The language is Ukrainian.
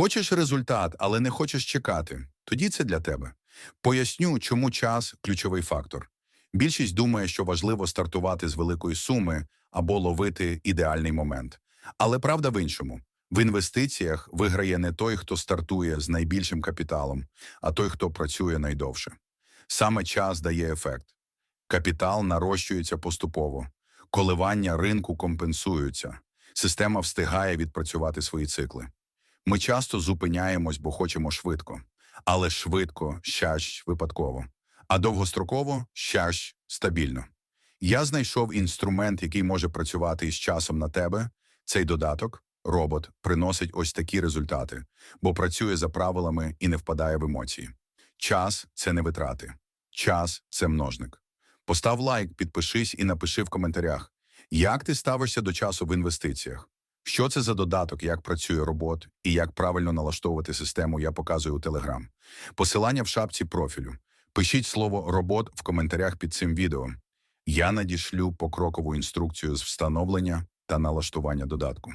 Хочеш результат, але не хочеш чекати. Тоді це для тебе. Поясню, чому час ключовий фактор. Більшість думає, що важливо стартувати з великої суми або ловити ідеальний момент. Але правда в іншому. В інвестиціях виграє не той, хто стартує з найбільшим капіталом, а той, хто працює найдовше. Саме час дає ефект. Капітал нарощується поступово, коливання ринку компенсуються, система встигає відпрацювати свої цикли. Ми часто зупиняємось, бо хочемо швидко, але швидко щащ випадково, а довгостроково щащ стабільно. Я знайшов інструмент, який може працювати із часом на тебе. Цей додаток, робот, приносить ось такі результати, бо працює за правилами і не впадає в емоції. Час це не витрати, час це множник. Постав лайк, підпишись і напиши в коментарях, як ти ставишся до часу в інвестиціях. Що це за додаток, як працює робот і як правильно налаштовувати систему, я показую у Телеграм. Посилання в шапці профілю. Пишіть слово робот в коментарях під цим відео. Я надішлю покрокову інструкцію з встановлення та налаштування додатку.